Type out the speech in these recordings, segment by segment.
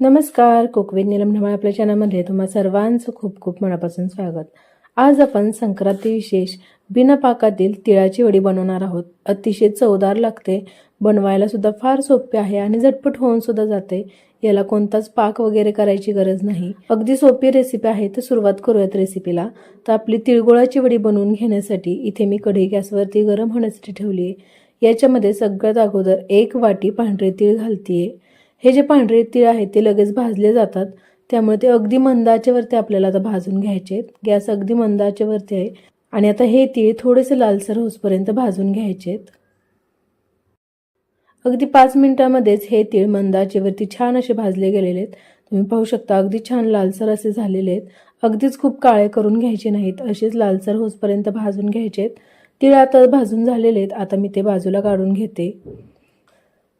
नमस्कार कोकवीर निलम ढमाळ आपल्या चॅनलमध्ये तुम्हा सर्वांचं खूप खूप मनापासून स्वागत. आज आपण संक्रांती विशेष बिना पाकातील तिळाची वडी बनवणार आहोत. अतिशय चवदार लागते. बनवायला सुद्धा फार सोपे आहे आणि झटपट होऊन सुद्धा जाते. याला कोणताच पाक वगैरे करायची गरज नाही. अगदी सोपी रेसिपी आहे तर सुरुवात करूयात रेसिपीला तर आपली तिळगुळाची वडी बनवून घेण्यासाठी इथे मी कढई गॅसवरती गरम होण्यासाठी ठेवली आहे याच्यामध्ये सगळ्यात अगोदर एक वाटी पांढरे तीळ घालतीये. हे जे पांढरे तीळ आहेत ते लगेच भाजले जातात. त्यामुळे ते अगदी मंदाचेवरती आपल्याला आता भाजून घ्यायचे आहेत. गॅस अगदी मंदाचेवरती आहे. आणि आता हे तीळ थोडेसे लालसर होसपर्यंत भाजून घ्यायचे आहेत. अगदी पाच मिनिटामध्येच हे तीळ मंदाचेवरती छान असे भाजले गेलेले आहेत. तुम्ही पाहू शकता अगदी छान लालसर असे झालेले आहेत. अगदीच खूप काळे करून घ्यायचे नाहीत. असेच लालसर होसपर्यंत भाजून घ्यायचे आहेत. तीळ आता भाजून झालेले आहेत. आता मी ते बाजूला काढून घेते.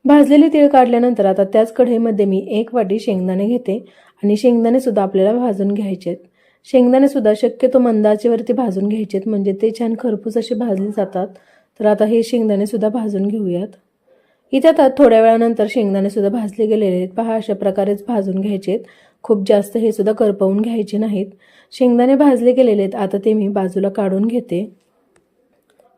भाजलेले तीळ काढल्यानंतर आता त्याच कढईमध्ये मी एक वाटी शेंगदाणे घेते आणि शेंगदाणे सुद्धा आपल्याला भाजून घ्यायचे आहेत. शेंगदाणे सुद्धा शक्यतो मंदाचेवरती भाजून घ्यायचे आहेत म्हणजे ते छान खरपूस असे भाजले जातात. तर आता हे शेंगदाणे सुद्धा भाजून घेऊयात. इथे आता थोड्या वेळानंतर शेंगदाणे सुद्धा भाजले गेलेले आहेत. पहा अशा प्रकारेच भाजून घ्यायचे आहेत. खूप जास्त हे सुद्धा करपवून घ्यायचे नाहीत. शेंगदाणे भाजले गेलेले आहेत. आता ते मी बाजूला काढून घेते.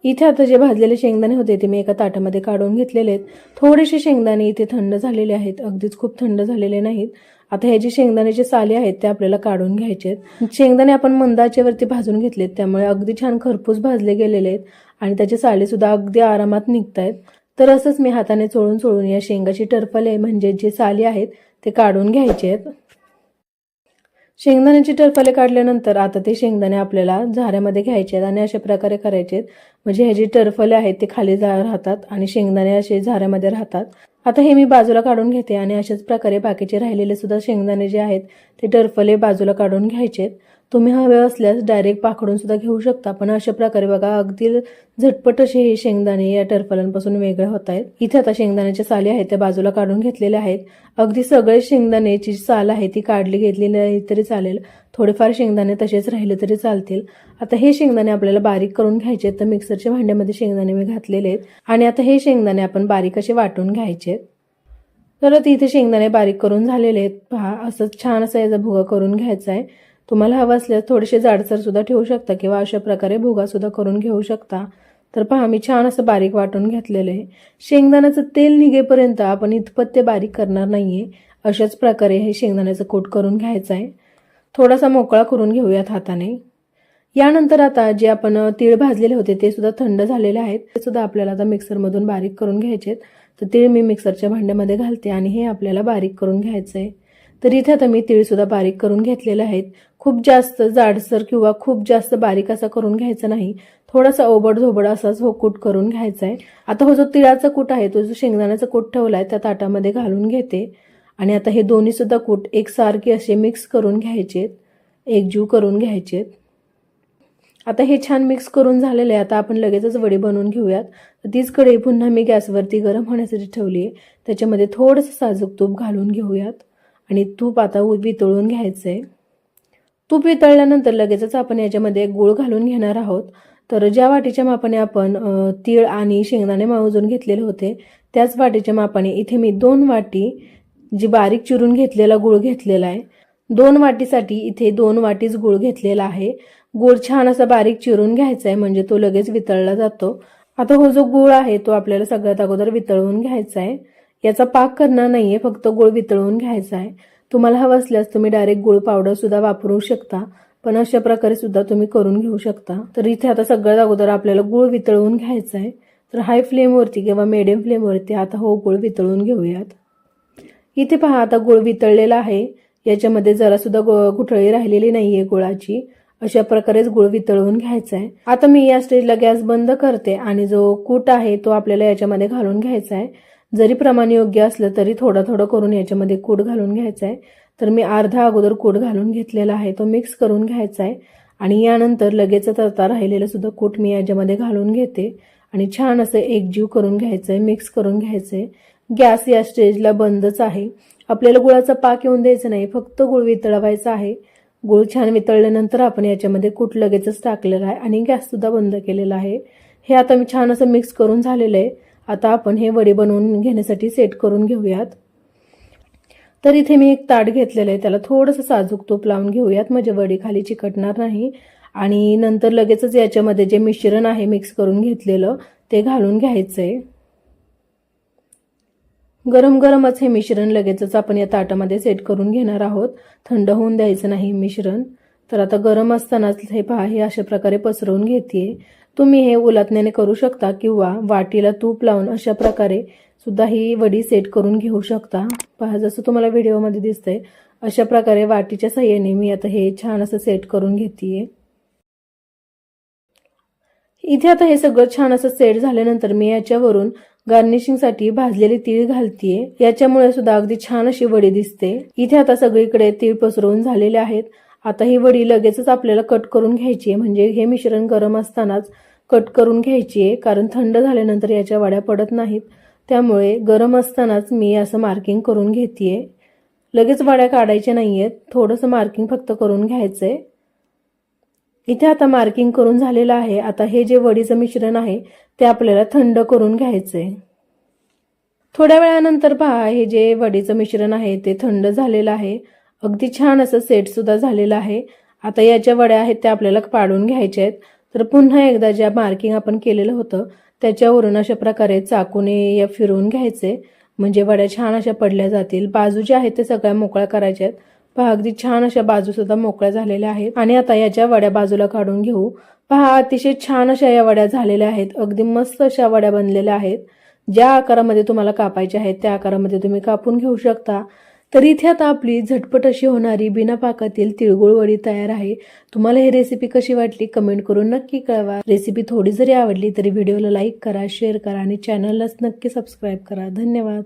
इथे आता जे भाजलेले शेंगदाणे होते ते मी एका ताटामध्ये काढून घेतलेले आहेत. थोडेसे शेंगदाणे इथे थंड झालेले आहेत. अगदीच खूप थंड झालेले नाहीत. आता हे जे शेंगदाण्याचे साले आहेत ते आपल्याला काढून घ्यायचे आहेत. शेंगदाणे आपण मंदाचेवरती भाजून घेतलेत त्यामुळे अगदी छान खरपूस भाजले गेलेले आहेत आणि त्याचे साले सुद्धा अगदी आरामात निघतायत. आहेत तर असंच मी हाताने चोळून चोळून या शेंगाची टरफले म्हणजे जे साले आहेत ते काढून घ्यायचे आहेत. शेंगदाण्याची टरफले काढल्यानंतर आता ते शेंगदाणे आपल्याला झाऱ्यामध्ये घ्यायचे आहेत आणि अशा प्रकारे करायचे आहेत. म्हणजे हे जे टरफले आहेत ते खाली जा राहतात आणि शेंगदाणे असे झाऱ्यामध्ये राहतात. आता हे मी बाजूला काढून घेते आणि अशाच प्रकारे बाकीचे राहिलेले सुद्धा शेंगदाणे जे आहेत ते टरफले बाजूला काढून घ्यायचे आहेत. तुम्ही हवे असल्यास डायरेक्ट पाखडून सुद्धा घेऊ शकता. पण अशा प्रकारे बघा अगदी झटपट असे हे शेंगदाणे या टरफलांपासून वेगळे होत आहेत. इथे आता शेंगदाण्याच्या साली आहेत त्या बाजूला काढून घेतलेल्या आहेत. अगदी सगळे शेंगदाण्याची साल आहे ती काढली घेतली नाही तरी चालेल. थोडेफार शेंगदाणे तसेच राहिले तरी चालतील. आता हे शेंगदाणे आपल्याला बारीक करून घ्यायचे तर मिक्सरच्या भांड्यामध्ये शेंगदाणे मी घातलेले आहेत. आणि आता हे शेंगदाणे आपण बारीक असे वाटून घ्यायचे तर इथे शेंगदाणे बारीक करून झालेले आहेत. पहा असंच छान असा याचा भुगा करून घ्यायचा आहे. तुम्हाला हवं असल्यास थोडेसे जाडसरसुद्धा ठेवू शकता किंवा अशा प्रकारे भुगासुद्धा करून घेऊ शकता. तर पहा मी छान असं बारीक वाटून घेतलेलं आहे. शेंगदाण्याचं तेल निघेपर्यंत आपण इतपत ते बारीक करणार नाहीये. अशाच प्रकारे हे शेंगदाण्याचं कोट करून घ्यायचं आहे. थोडासा मोकळा करून घेऊयात हाताने. यानंतर आता जे आपण तीळ भाजलेले होते ते सुद्धा थंड झालेले आहेत. ते सुद्धा आपल्याला आता मिक्सरमधून बारीक करून घ्यायचे तर तीळ मी मिक्सरच्या भांड्यामध्ये घालते आणि हे आपल्याला बारीक करून घ्यायचं आहे तर इथे आता मी तिळसुद्धा बारीक करून घेतलेले आहेत. खूप जास्त जाडसर किंवा खूप जास्त बारीक असा करून घ्यायचा नाही. थोडासा ओबड झोबड असाच हो कूट करून घ्यायचा आहे आता हो जो तिळाचा कूट आहे तो जो शेंगदाण्याचा कूट ठेवला आहे त्या ताटामध्ये घालून घेते. आणि आता हे दोन्ही सुद्धा कूट एकसारखे असे मिक्स करून घ्यायचेत. एकजीव करून घ्यायचेत. आता हे छान मिक्स करून झालेले आहे. आता आपण लगेचच वडी बनवून घेऊयात. तर तीच कढई पुन्हा मी गॅसवरती गरम होण्यासाठी ठेवली आहे त्याच्यामध्ये थोडंसं साजूक तूप घालून घेऊयात. आणि तूप आता वितळून घ्यायचं आहे तूप वितळल्यानंतर लगेचच आपण याच्यामध्ये गूळ घालून घेणार आहोत. तर ज्या वाटीच्या मापाने आपण तीळ आणि शेंगदाणे मावजून घेतलेले होते त्याच वाटीच्या मापाने इथे मी दोन वाटी जी बारीक चिरून घेतलेला गूळ घेतलेला आहे दोन वाटीसाठी इथे दोन वाटीच गूळ घेतलेला आहे. गूळ छान असा बारीक चिरून घ्यायचा आहे म्हणजे तो लगेच वितळला जातो. आता हो जो गूळ आहे तो आपल्याला सगळ्यात अगोदर वितळवून घ्यायचा आहे याचा पाक करणार नाहीये फक्त गुळ वितळवून घ्यायचा आहे तुम्हाला हवं असल्यास तुम्ही डायरेक्ट गुळ पावडर सुद्धा वापरू शकता पण अशा प्रकारे सुद्धा तुम्ही करून घेऊ शकता. तर इथे आता सगळ्यात अगोदर आपल्याला गुळ वितळवून घ्यायचा आहे तर हाय फ्लेमवरती किंवा मिडियम फ्लेमवरती आता हो गुळ वितळून घेऊयात. इथे पहा आता गुळ वितळलेला आहे. याच्यामध्ये जरा सुद्धा गुठळी राहिलेली नाहीये गुळाची. अशा प्रकारेच गुळ वितळवून घ्यायचा आहे आता मी या स्टेजला गॅस बंद करते आणि जो कूट आहे तो आपल्याला याच्यामध्ये घालून घ्यायचा आहे जरी प्रमाण योग्य असलं तरी थोडं थोडं करून याच्यामध्ये कूट घालून घ्यायचा आहे तर मी अर्धा अगोदर कूट घालून घेतलेला आहे. तो मिक्स करून घ्यायचा आहे आणि यानंतर लगेच तरता राहिलेलं सुद्धा कूट मी याच्यामध्ये घालून घेते. आणि छान असं एकजीव करून घ्यायचं आहे मिक्स करून घ्यायचं आहे गॅस या स्टेजला बंदच आहे. आपल्याला गुळाचा पाक येऊन द्यायचा नाही फक्त गुळ वितळवायचा आहे. गुळ छान वितळल्यानंतर आपण याच्यामध्ये कूट लगेचच टाकलेला आहे. आणि गॅससुद्धा बंद केलेला आहे. हे आता मी छान असं मिक्स करून झालेलं आहे. आता आपण हे वडे बनवून घेण्यासाठी सेट करून घेऊयात. तर इथे मी एक ताट घेतलेलं आहे त्याला थोडंसं साजूक तूप लावून घेऊयात. म्हणजे वडी खाली चिकटणार नाही. आणि नंतर लगेचच याच्यामध्ये जे मिश्रण आहे मिक्स करून घेतलेलं ते घालून घ्यायचं आहे गरम गरमच हे मिश्रण लगेचच आपण या ताटामध्ये सेट करून घेणार आहोत. थंड होऊन द्यायचं नाही मिश्रण. तर आता गरम असतानाच हे पहा हे अशा प्रकारे पसरवून घेते तुम्ही हे उलातण्याने करू शकता किंवा वाटीला तूप लावून अशा प्रकारे सुद्धा ही वडी सेट करून घेऊ शकता. पहा जसं तुम्हाला व्हिडिओमध्ये दिसतंय अशा प्रकारे वाटीच्या सहाय्याने मी आता हे छान असं सेट करून घेते इथे आता हे सगळं छान असं सेट झाल्यानंतर मी याच्यावरून गार्निशिंगसाठी भाजलेली तीळ घालतीये. याच्यामुळे सुद्धा अगदी छान अशी वडी दिसते. इथे आता सगळीकडे तीळ पसरवून झालेले आहेत. आता ही वडी लगेचच आपल्याला कट करून घ्यायची आहे. म्हणजे हे मिश्रण गरम असतानाच कट करून घ्यायची आहे. कारण थंड झाल्यानंतर याच्या वड्या पडत नाहीत. त्यामुळे गरम असतानाच मी असं मार्किंग करून घेते लगेच वड्या काढायच्या नाही आहेत थोडंसं मार्किंग फक्त करून घ्यायचं आहे इथे आता मार्किंग करून झालेलं आहे. आता हे जे वडीचं मिश्रण आहे ते आपल्याला थंड करून घ्यायचंय. थोड्या वेळानंतर पहा हे जे वडीचं मिश्रण आहे ते थंड झालेलं आहे. अगदी छान असं सेटसुद्धा झालेलं आहे. आता या ज्या वड्या आहेत त्या आपल्याला पाडून घ्यायच्या आहेत. तर पुन्हा एकदा ज्या मार्किंग आपण केलेलं होतं त्याच्यावरून अशा प्रकारे चाकूने या फिरवून घ्यायचे. म्हणजे वड्या छान अशा पडल्या जातील. बाजू ज्या आहेत ते सगळ्या मोकळ्या करायच्या आहेत. पहा अगदी छान अशा बाजू सुद्धा मोकळ्या झालेल्या आहेत. आणि आता याच्या वड्या बाजूला काढून घेऊ. पहा अतिशय छान अशा या वड्या झालेल्या आहेत. अगदी मस्त अशा वड्या बनलेल्या आहेत. ज्या आकारामध्ये तुम्हाला कापायच्या आहेत त्या आकारामध्ये तुम्ही कापून घेऊ शकता. तर इथे आता आपली झटपट अशी होणारी बिना पाकातील तिळगुळ वडी तयार आहे. तुम्हाला ही रेसिपी कशी वाटली कमेंट करून नक्की कळवा. रेसिपी थोडी जरी आवडली तरी व्हिडिओला लाईक करा शेअर करा आणि चॅनललाच नक्की सबस्क्राईब करा. धन्यवाद.